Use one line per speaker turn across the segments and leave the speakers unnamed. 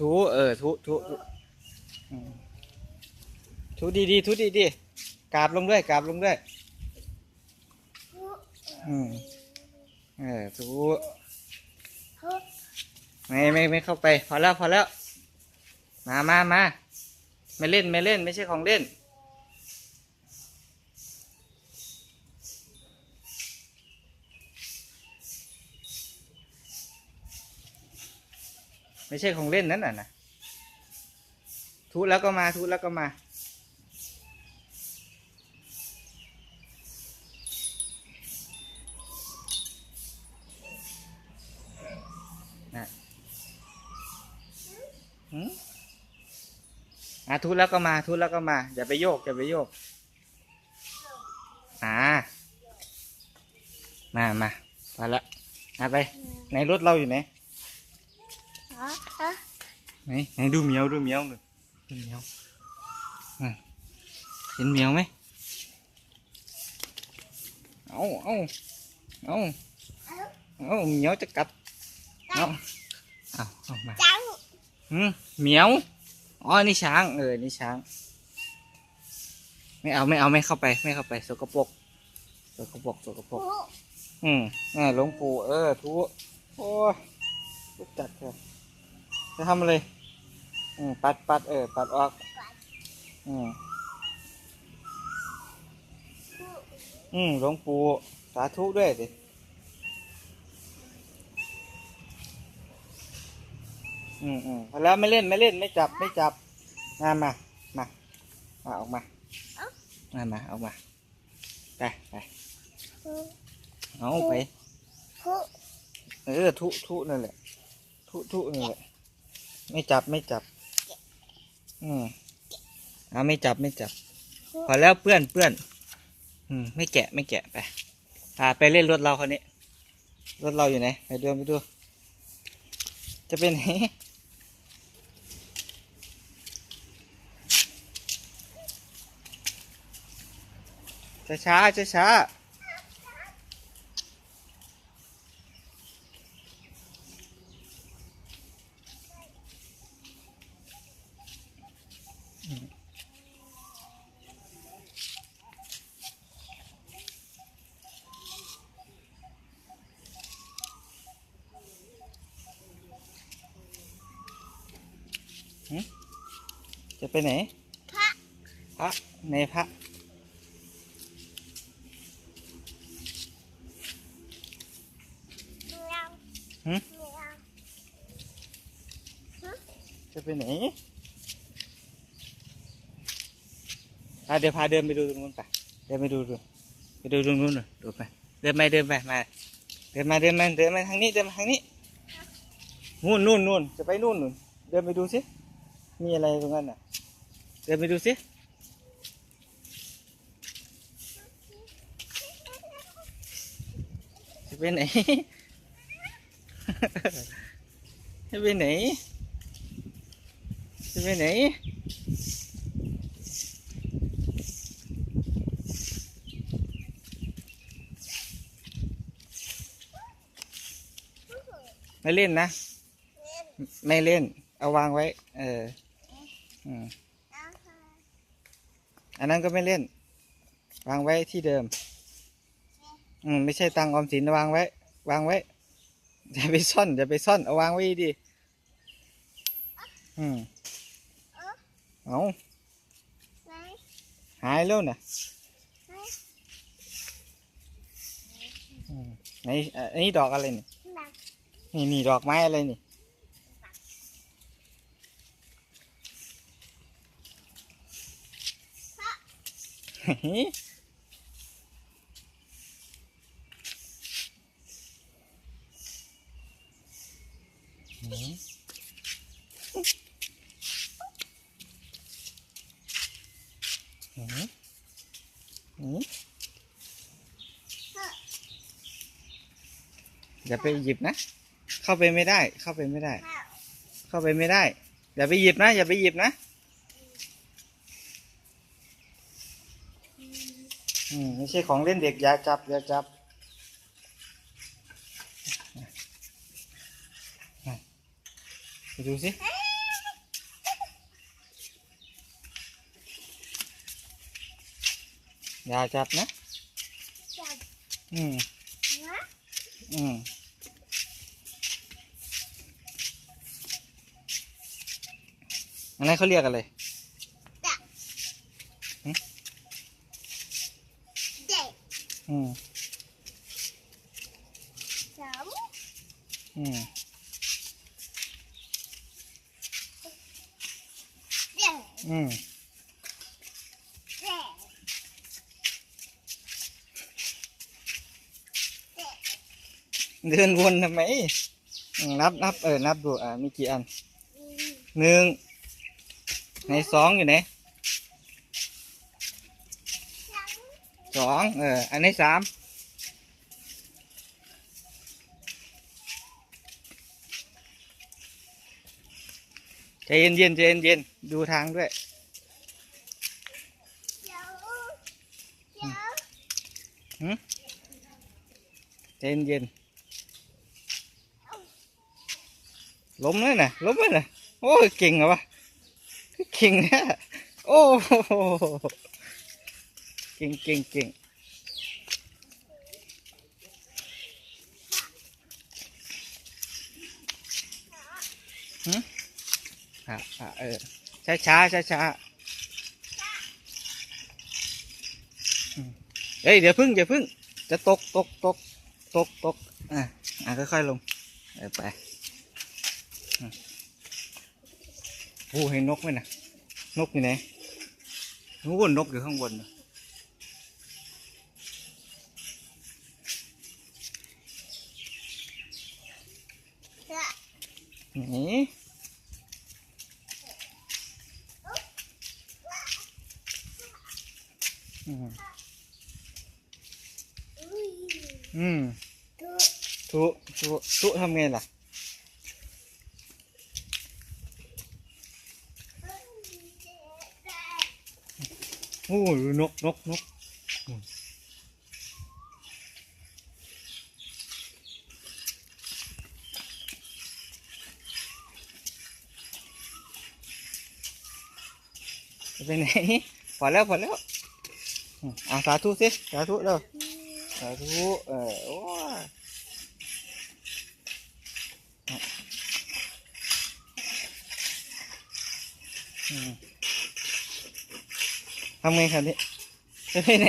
ถูเออถูถูถูดีดีถูดีดีกราบลงด้วยกราบลงด้วยอืมเออถูไม่ไม่ไม่เข้าไป พอแล้วพอแล้ว มามามาไม่เล่นไม่เล่น ไม่ใช่ของเล่น ไม่ใช่ของเล่นนั่นน่ะนะทุแล้วก็มาทุแล้วก็มา นะหืมอะทุแล้วก็มาทุแล้วก็มา อย่าไปโยก อย่าไปโยก อ่า มามาพอละมาไป ในรถเราอยู่ไหน ไหนไหนดูเหมียวดูเหมียวหน่อยดูเหมียวอะเห็นเหมียวไหมเอาเอาเอาเอาเหมียวจะกัดเอาเอาเอามา
จัง
หืมเหมียวอ๋อนี่ช้างเออนี่ช้าง ไม่เอาไม่เอาไม่เข้าไป ไม่เข้าไปสกปรกสกปรกสกปรกอืมอ่าหลวงปู่เออทุโอ้ยรู้จัดเลย จะทำอะไรอืมปัดปัดเออ ปัดออก อืมอืมหลวงปู่สาธุด้วยดิอืมอืมพอแล้วไม่เล่นไม่เล่นไม่จับไม่จับมามามามาออกมามามาออกมาไปไปเอาไป เออทุทุนั่นแหละทุทุนั่นแหละ ไม่จับไม่จับ อืมเอาไม่จับไม่จับ พอแล้วเพื่อนเพื่อนอืมไม่แกะไม่แกะไปพาไปเล่นรถเราคนนี้รถเราอยู่ไหนไปดูไปดู จะเป็นไหนช้าช้าช้าช้า จะไปไหน
พระ
พระในพระ หืม จะไปไหนอะเดี๋ยวพาเดินไปดูตรงนู้นไปเดินไปดูดูไปดูตรงนู้นหน่อยดูไปเดินไปเดินไปมาเดินมาเดินมาเดินมาทางนี้เดินมาทางนี้นู่นนู่นนู่นจะไปนู่นนู่นเดินไปดูสิ มีอะไรตรงนั้นน่ะ เดินไปดูสิจะไปไหน จะไปไหน จะไปไหนไม่เล่นนะ ไม่เล่น เอาวางไว้ เออ อืมอันนั้นก็ไม่เล่น วางไว้ที่เดิม อืมไม่ใช่ตังออมสินวางไว้ วางไว้อย่าไปซ่อนอย่าไปซ่อนเอาวางไว้ดี อืมเอาหายแล้วนะอืมไหนอะอันนี้ดอกอะไรนี่นี่นี่ดอกไม้อะไรนี่ หืมหืมหืม อย่าไปหยิบนะ เข้าไปไม่ได้ เข้าไปไม่ได้ เข้าไปไม่ได้ อย่าไปหยิบนะ อย่าไปหยิบนะ ไม่ใช่ของเล่นเด็กอย่าจับอย่าจับดูสิอย่าจับนะอืมอืมอันนั้นเขาเรียกอะไร อืม
สาม
อืม
เด็ก
อืม
เด็กเด็ก
เดินวนทำไมอืมนับนับเออนับดูอ่ามีกี่อัน
อืม
หนึ่งในสองอยู่ไหน
สาม
สองเออ อันนี้สามใจเย็นเย็นใจเย็นเย็นดูทางด้วย
เดี๋ยวเดี๋ยว
ใจเย็นเย็นล้มเลยนะล้มเลยนะโอ้ยเก่งเหรอวะเก่งเนี่ยโอ้ ก่งเก่งเก่งหึอะอะเออ ช้าช้าช้าช้าเฮ้ย เดี๋ยวพึ่งอย่าพึ่ง จะตกตกตกตกตกอะ อะ ค่อย ๆ ลง ไปอืมโอ้เห็นนกไหมนะนกอยู่ไหนนู้นนกอยู่ข้างบนนะ นี่อืม
อุ้ย
อืม
ดู
ทุทุทุทำไงล่ะโอ้ยนไปไหนพอแล้วพอแล้วอืมอะสาธุสิสาธุเร็วสาธุเออโอ้ยทำไงครับนี่จะไปไหน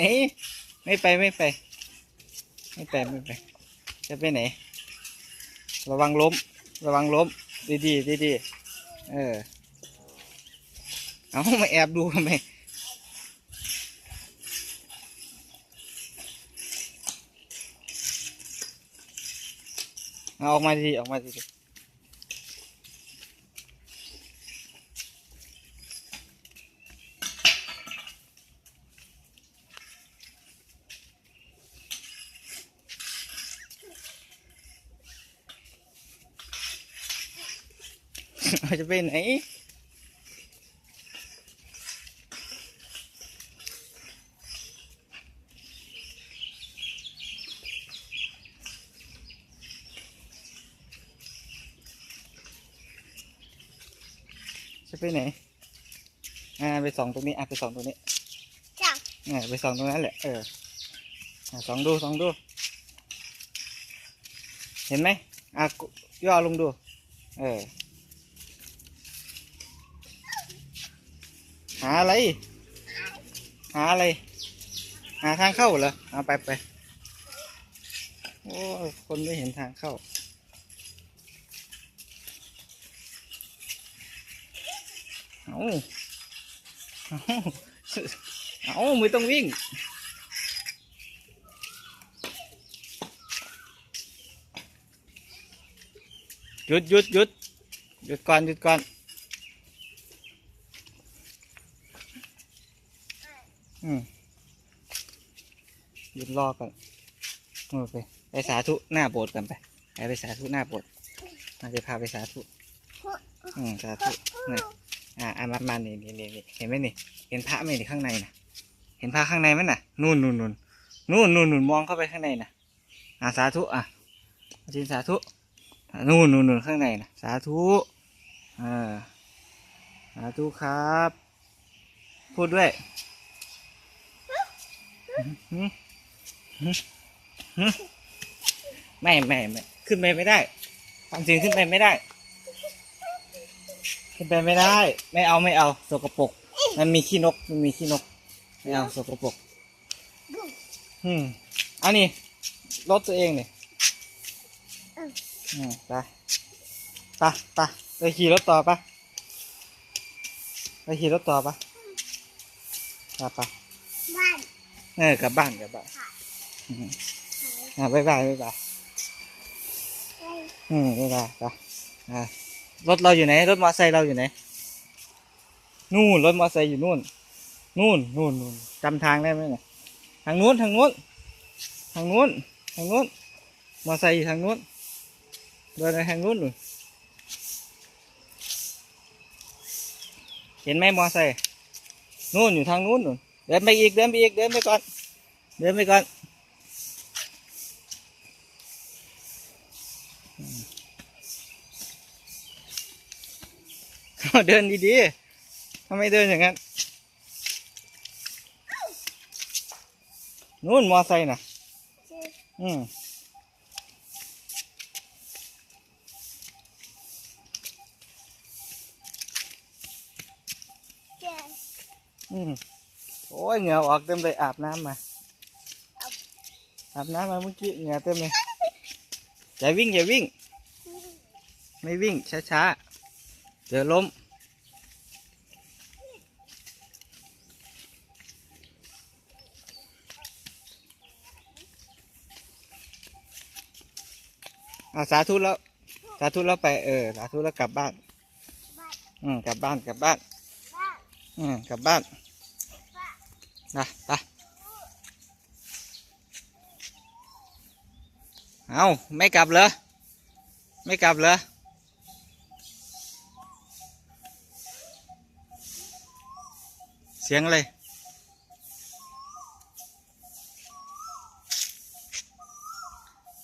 ไม่ไปไม่ไป ไม่ไปไม่ไป จะไปไหน ระวังล้ม ระวังล้ม ดีดีดีดีเออ เอามาแอบดูทำไมเอาออกมาดีๆออกมาดีๆเราจะไปไหน จะไปไหน อ่าไปส่องตรงนี้ อะไปส่องตรงนี้
จับ
อ่าไปส่องตรงนั้นแหละ เอออะส่องดูส่องดู เห็นไหมอะกย่อลงดู เออ หาอะไร หาอะไร หาทางเข้าเหรอ เอาไปไป โอ้ยคนไม่เห็นทางเข้า เอาเอาเอามือต้องวิ่ง หยุดหยุดหยุดหยุดก่อนหยุดก่อนอืมหยุดรอก่อนโอเคไปสาธุหน้าโบสถ์กันไปไปไปสาธุหน้าโบสถ์มาจะพาไปสาธุอืมสาธุนี่ อ่าอ่ามามานี่นี่นี่เห็นไหมนี่ เห็นพระไหมนี่ข้างในน่ะเห็นพระข้างในไหมน่ะ นู่นนู่นนู่นนู่นนู่นนู่นมองเข้าไปข้างในน่ะอ่าสาธุอะจริงสาธุนู่นนู่นนู่นข้างในน่ะสาธุอ่าสาธุครับ พูดด้วยไม่ไม่ไม่ขึ้นไปไม่ได้ความจริงขึ้นไปไม่ได้ ขึ้นไปไม่ได้ ไม่เอาไม่เอาสกปรกมันมีขี้นกมันมีขี้นก ไม่เอาสกปรกอืมอันนี้รถตัวเองนี่อืมไปไปไปไปขี่รถต่อปะไปขี่รถต่อปะไปไป
บ้าน
เออกลับบ้านกลับบ้านอืมอ่าบ๊ายบายบ๊ายบาย
ไป
อืมบ๊ายบายไปอ่า รถเราอยู่ไหน รถมอเตอร์ไซค์เราอยู่ไหน นู่น รถมอเตอร์ไซค์อยู่นู่น นู่นนู่นนู่นจำทางได้ไหมเนี่ยทางนู้น ทางนู้น ทางนู้น ทางนู้น มอเตอร์ไซค์อยู่ทางนู้น เดินไปทางนู้นนู่นเห็นไหมมอเตอร์ไซค์นู่นอยู่ทางนู้นนู่นเดินไปอีก เดินไปอีก เดินไปก่อน เดินไปก่อน เดินดีๆทำไมเดินอย่างนั้น นู่นมอไซค์นะ
อื
มอืมโอ้ยเหงื่อออกเต็มเลยอาบน้ำมา อาบน้ำมาเมื่อกี้เหงื่อเต็มเลยอย่าวิ่งอย่าวิ่ง ไม่วิ่งช้าๆ เดี๋ยวล้ม อาสาธุแล้ว สาธุแล้วไปเออ สาธุแล้วกลับบ้าน อืมกลับบ้านกลับ
บ้าน
อืมกลับบ้าน
บ้าน
นะไปเอาไม่กลับเหรอ ไม่กลับเหรอ เสียงอะไร